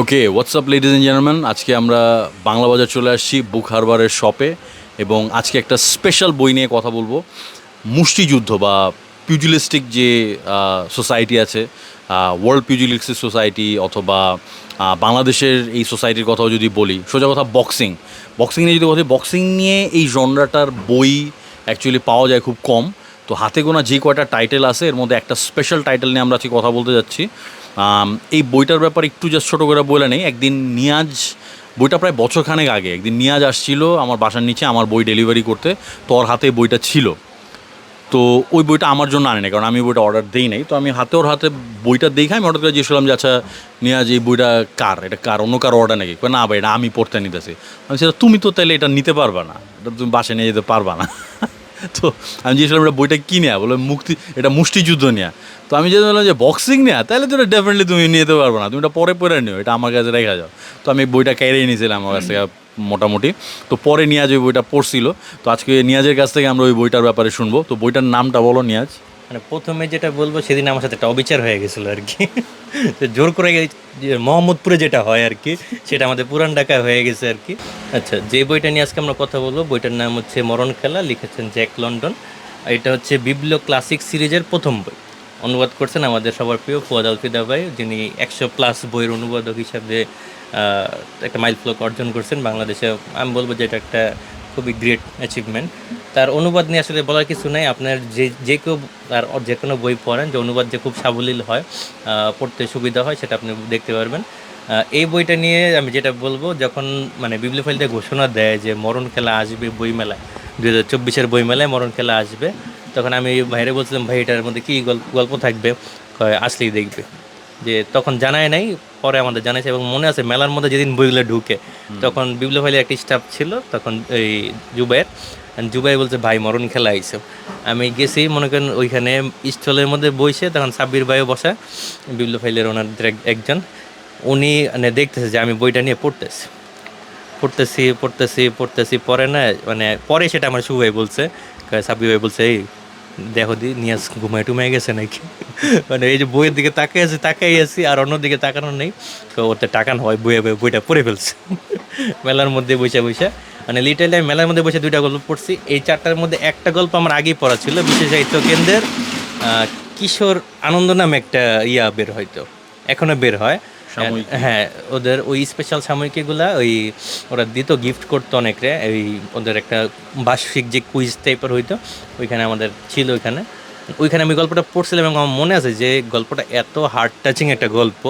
Okay WhatsApp ladies and gentleman আজকে আমরা বাংলা বাজার চলে আসছি বুক হারবারের শপে এবং আজকে একটা স্পেশাল বই নিয়ে কথা বলব। মুষ্টিযুদ্ধ বা পিউজিলিস্টিক যে সোসাইটি আছে ওয়ার্ল্ড পিউজিলিস্টিক সোসাইটি অথবা বাংলাদেশের এই সোসাইটির কথাও যদি বলি, সোজা কথা বক্সিং বক্সিং নিয়ে যদি কথা বক্সিং নিয়ে এই জনরাটার বই অ্যাকচুয়ালি পাওয়া যায় খুব কম। তো হাতে গোনা যে কয়টা টাইটেল আছে, এর মধ্যে একটা স্পেশাল টাইটেল নিয়ে আমরা আজকে কথা বলতে যাচ্ছি। এই বইটার ব্যাপারে একটু জাস্ট ছোটো করে বলে নেই। একদিন নিয়াজ, বইটা প্রায় বছরখানেক আগে, একদিন নিয়াজ আসছিল আমার বাসার নিচে আমার বই ডেলিভারি করতে, তো ওর হাতে বইটা ছিল। তো ওই বইটা আমার জন্য আনে না কারণ আমি বইটা অর্ডার দিই নাই। তো আমি হাতে, ওর হাতে বইটা দেখে আমি অর্ডার করে করলাম যে আচ্ছা নিয়াজ, এই বইটা কার? এটা কার? অন্য কার অর্ডার নাকি? না ভাই, এটা আমি পড়তে নিতেছি। আমি সেটা তুমি তো তাহলে এটা নিতে পারবা না। এটা তুমি বাসায় নিয়ে যেতে পারবা না। তো আমি জিজ্ঞেস করলাম, এটা বইটা কী নেয়া? বলে, মুক্তি এটা মুষ্টিযুদ্ধ নেয়া। তো আমি যদি বললাম যে, বক্সিং নেয়া? তাহলে তো এটা ডেফিনেটলি তুমি নিয়ে যেতে পারবে না। তুমি এটা পরে পরে নিও। এটা আমার কাছে রেখা যাও। তো আমি বইটা ক্যারে নিয়েছিলাম আমার কাছ থেকে মোটামুটি। তো পরে নিয়াজ ওই বইটা পড়ছিল। তো আজকে নিয়াজের কাছ থেকে আমরা ওই বইটার ব্যাপারে শুনব। তো বইটার নামটা বলো নিয়াজ। মানে প্রথমে যেটা বলব সেদিন আমার সাথে একটা অবিচার হয়ে গেছিল আর কি। জোর করে মোহাম্মদপুরে যেটা হয় আর কি, সেটা আমাদের পুরান ঢাকায় হয়ে গেছে আর কি। আচ্ছা যে বইটা নিয়ে আজকে আমরা কথা বলব, বইটার নাম হচ্ছে মরণ খেলা, লিখেছেন জ্যাক লন্ডন। এটা হচ্ছে বিবলো ক্লাসিক সিরিজের প্রথম বই। অনুবাদ করছেন আমাদের সবার প্রিয় ফুয়াদ আলফিদা ভাই, যিনি একশো প্লাস বইয়ের অনুবাদক হিসাবে একটা মাইল ফ্লক অর্জন করছেন বাংলাদেশে। আমি বলব যে এটা একটা খুবই গ্রেট অ্যাচিভমেন্ট তার অনুবাদ নিয়ে আসলে বলার কিছু নাই। আপনার যে যে কেউ তার যে কোনো বই পড়েন, যে অনুবাদ যে খুব সাবলীল হয় পড়তে সুবিধা হয়, সেটা আপনি দেখতে পারবেন। এই বইটা নিয়ে আমি যেটা বলব, যখন মানে বিবলিফাইলটা ঘোষণা দেয় যে মরণ খেলা আসবে বই মেলায় দু হাজার চব্বিশের বই মেলায় মরণ খেলা আসবে, তখন আমি ভাইরে বলছিলাম, ভাই, এটার মধ্যে কী গল্প গল্প থাকবে? আসলেই দেখবে। যে তখন জানায় নাই পরে আমাদের জানাইছে এবং মনে আছে মেলার মধ্যে যেদিন বইগুলো ঢুকে তখন বিপ্লব ভাইয়ের একটা স্টাফ ছিল তখন এই জুবাইয়ের জুবাই বলছে ভাই মরণ খেলা আইসো। আমি গেছি মনে করেন ওইখানে স্টলের মধ্যে বসে তখন সাব্বির ভাইও বসা বিপ্লব ভাইলের ওনার একজন। উনি মানে দেখতেছে যে আমি বইটা নিয়ে পড়তেছি। পড়তেছি পড়তেছি পড়তেছি পরে না মানে পরে সেটা আমার শুভ ভাই বলছে সাব্বির ভাই বলছে এই দেখো দি, নিয়াজ ঘুমায় টুমায় গেছে নাকি? মানে এই যে বইয়ের দিকে তাকিয়ে আছি, তাকাই আছি, আর অন্যদিকে তাকানো নেই। তো ওতে টাকানো হয় বইয়ে বইটা পড়ে ফেলছে। মেলার মধ্যে বসে বসে মানে লিটারলি আমি মেলার মধ্যে বসে দুইটা গল্প পড়ছি। এই চারটার মধ্যে একটা গল্প আমার আগেই পড়া ছিল বিশেষ সাহিত্য কেন্দ্রের কিশোর আনন্দ নামে একটা ইয়া বের হয়তো এখনও বের হয়। হ্যাঁ ওদের ওই স্পেশাল সাময়িকীগুলা, ওই ওরা দিত গিফট করতো অনেকরে ওই ওদের একটা বার্ষিক যে কুইজ টাইপের হইতো, ওইখানে আমাদের ছিল ওইখানে। ওইখানে আমি গল্পটা পড়ছিলাম এবং আমার মনে আছে যে গল্পটা এত হার্ট টাচিং একটা গল্প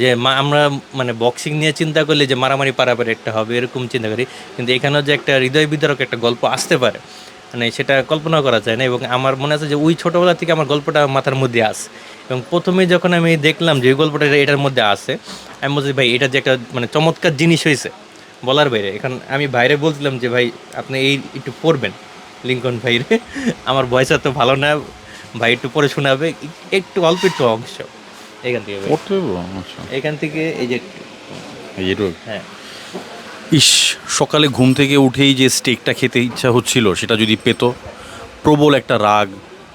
যে আমরা মানে বক্সিং নিয়ে চিন্তা করলে যে মারামারি পারাপারি একটা হবে, এরকম চিন্তা করি। কিন্তু এখানেও যে একটা হৃদয় বিদারক একটা গল্প আসতে পারে। মানে সেটা কল্পনা করা যায় না এবং আমার মনে আছে যে ওই ছোটোবেলা থেকে আমার গল্পটা মাথার মধ্যে আসে এবং প্রথমে যখন আমি দেখলাম যে ওই গল্পটা এটার মধ্যে আছে আমি বলছি ভাই এটা যে একটা মানে চমৎকার জিনিস হয়েছে বলার বাইরে এখন আমি বাইরে বলছিলাম যে ভাই আপনি এই একটু পড়বেন। লিঙ্কন ভাইরে আমার বয়স এত ভালো না ভাই একটু পরে শোনাবে। একটু অল্প একটু অংশ। এখান থেকে আচ্ছা এখান থেকে এই যে হ্যাঁ। ইস সকালে ঘুম থেকে উঠেই যে স্টেকটা খেতে ইচ্ছা হচ্ছিল সেটা যদি পেত প্রবল একটা রাগ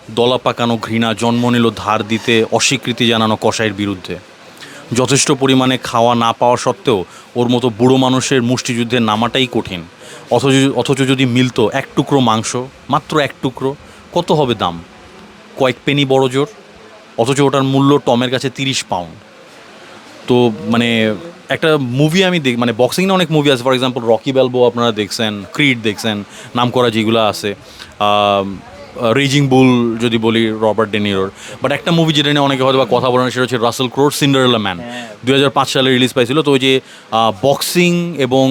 দলা পাকানো ঘৃণা জন্ম নিল ধার দিতে, অস্বীকৃতি জানানো কষাইয়ের বিরুদ্ধে। যথেষ্ট পরিমাণে খাওয়া না পাওয়া সত্ত্বেও ওর মতো বুড়ো মানুষের মুষ্টিযুদ্ধে নামাটাই কঠিন। অথচ অথচ যদি মিলতো এক টুকরো মাংস, মাত্র এক টুকরো, কত হবে দাম? কয়েক পেনি বড় জোর? অথচ ওটার মূল্য টমের কাছে তিরিশ পাউন্ড। তো মানে একটা মুভি আমি দেখ মানে বক্সিং না অনেক মুভি আছে। ফর এক্সাম্পল রকি বেলবো আপনারা দেখছেন ক্রিড দেখছেন নাম করা যেগুলো আছে। রেজিং বুল যদি বলি রবার্ট ডেনিরোর বাট একটা মুভি যেটা নিয়ে অনেকে হয়তো বা কথা বলেন সেটা হচ্ছে রাসেল ক্রোর সিন্ডারেলা ম্যান দু হাজার পাঁচ সালে রিলিজ পাইছিল তো ওই যে বক্সিং এবং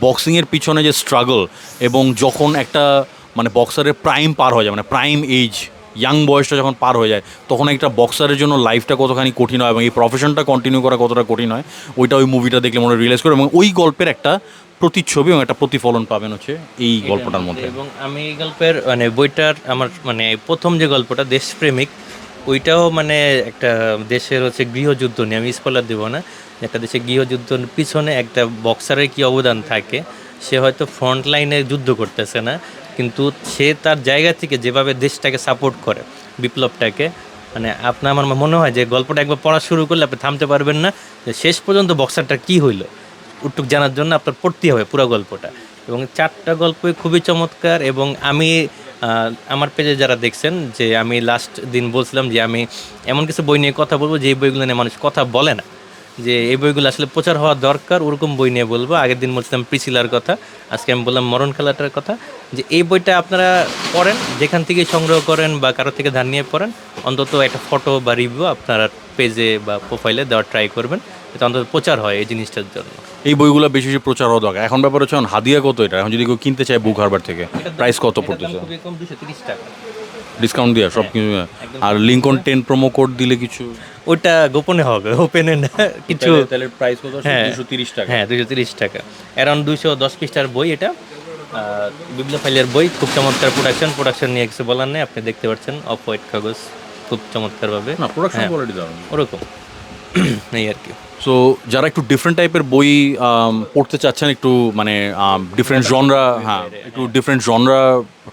বক্সিংয়ের পিছনে যে স্ট্রাগল এবং যখন একটা মানে বক্সারের প্রাইম পার হয়ে যায় মানে প্রাইম এজ ইয়াং বয়সটা যখন পার হয়ে যায় তখন একটা বক্সারের জন্য লাইফটা কতখানি কঠিন হয় এবং এই প্রফেশনটা কন্টিনিউ করা কতটা কঠিন হয় ওইটা ওই মুভিটা দেখলে মনে রিয়েলাইজ করে এবং ওই গল্পের একটা প্রতিচ্ছবি এবং একটা প্রতিফলন পাবেন হচ্ছে এই গল্পটার মধ্যে। এবং আমি এই গল্পের মানে বইটার আমার মানে প্রথম যে গল্পটা দেশপ্রেমিক ওইটাও মানে একটা দেশের হচ্ছে গৃহযুদ্ধ নিয়ে আমি স্পলার দেবো না একটা দেশের গৃহযুদ্ধের পিছনে একটা বক্সারের কি অবদান থাকে সে হয়তো ফ্রন্ট লাইনে যুদ্ধ করতেছে না, কিন্তু সে তার জায়গা থেকে যেভাবে দেশটাকে সাপোর্ট করে, বিপ্লবটাকে মানে আপনার আমার মনে হয় যে গল্পটা একবার পড়া শুরু করলে আপনি থামতে পারবেন না যে শেষ পর্যন্ত বক্সারটা কি হইল, উটুক জানার জন্য আপনার পড়তেই হবে পুরো গল্পটা। এবং চারটা গল্পই খুবই চমৎকার এবং আমি আমার পেজে যারা দেখছেন যে আমি লাস্ট দিন বলছিলাম যে আমি এমন কিছু বই নিয়ে কথা বলব যে বইগুলো নিয়ে মানুষ কথা বলে না। যে এই বইগুলো আসলে প্রচার হওয়া দরকার ওরকম বই নিয়ে বলব। আগের দিন বলছিলাম প্রিসিলার কথা আজকে আমি বললাম মরণ খেলাটার কথা। যে এই বইটা আপনারা পড়েন যেখান থেকে সংগ্রহ করেন বা কারও থেকে ধার নিয়ে পড়েন অন্তত একটা ফটো বা রিভিউ আপনারা পেজে বা প্রোফাইলে দেওয়ার ট্রাই করবেন এটা অন্তত প্রচার হয় এই জিনিসটার জন্য। এই বইগুলো বেশি বেশি প্রচার হওয়া দরকার। এখন ব্যাপার হচ্ছে হাদিয়া কত এটা? এখন যদি কেউ কিনতে চায় বুক হারবার থেকে প্রাইস কত পড়তেছে? খুবই কম দুশো তিরিশ টাকা। ডিসকাউন্ট দেওয়া সব কিছু আর লিঙ্কন টেন প্রোমো কোড দিলে কিছু? ওইটা গোপনে হবে ওপেনে না কিছু তাহলে প্রাইস কত হ্যাঁ। দুশো তিরিশ টাকা। হ্যাঁ দুশো তিরিশ টাকা। অ্যারাউন্ড দুশো দশ পৃষ্ঠার বই এটা। বিপ্লব বই খুব চমৎকার প্রোডাকশন প্রোডাকশন নিয়ে কিছু বলার নেই আপনি দেখতে পাচ্ছেন অফ হোয়াইট কাগজ খুব চমৎকারভাবে। না প্রোডাকশন হ্যাঁ। কোয়ালিটি ওরকম। এই আর কি। সো যারা একটু ডিফারেন্ট টাইপের বই পড়তে চাচ্ছেন একটু মানে ডিফারেন্ট জনরা হ্যাঁ একটু ডিফারেন্ট জনরা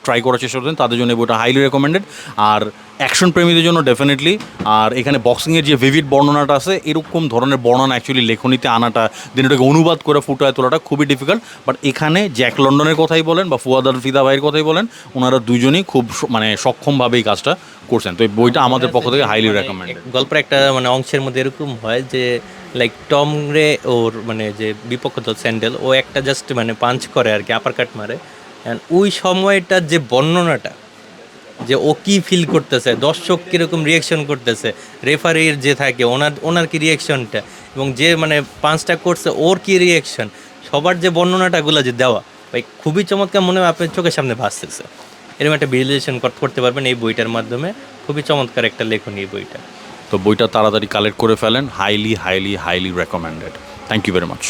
ট্রাই করার চেষ্টা করছেন তাদের জন্য বইটা হাইলি রেকমেন্ডেড আর অ্যাকশন প্রেমীদের জন্য ডেফিনেটলি আর এখানে বক্সিংয়ের যে ভিভিড বর্ণনাটা আছে এরকম ধরনের বর্ণনা অ্যাকচুয়ালি লেখনীতে আনাটা দিন ওটাকে অনুবাদ করে ফুটায় তোলাটা খুবই ডিফিকাল্ট বাট এখানে জ্যাক লন্ডনের কথাই বলেন বা ফুয়াদ আল ফিদা ভাইয়ের কথাই বলেন ওনারা দুজনই খুব মানে সক্ষমভাবে এই কাজটা করছেন। তো এই বইটা আমাদের পক্ষ থেকে হাইলি রেকমেন্ডেড গল্পের একটা মানে অংশের মধ্যে এরকম হয় যে লাইক টম রে ওর মানে যে বিপক্ষ দল স্যান্ডেল ও একটা জাস্ট মানে পাঞ্চ করে আর কি আপার কাট মারে। And ওই সময়টার যে বর্ণনাটা যে ও কি ফিল করতেছে? দর্শক কীরকম রিয়াকশন করতেছে? রেফারির যে থাকে, ওনার ওনার কি রিয়াকশনটা এবং যে মানে পাঁচটা করছে, ওর কি রিয়াকশন সবার যে বর্ণনাটাগুলো যে দেওয়া, ভাই খুবই চমৎকার মনে হয় আপনার চোখের সামনে ভাসতেছে। এরকম একটা ভিজুয়ালাইজেশন করতে পারবেন এই বইটার মাধ্যমে। খুবই চমৎকার একটা লেখনী এই বইটা। তো বইটা তাড়াতাড়ি কালেক্ট করে ফেলেন। Highly highly highly recommended thank you very much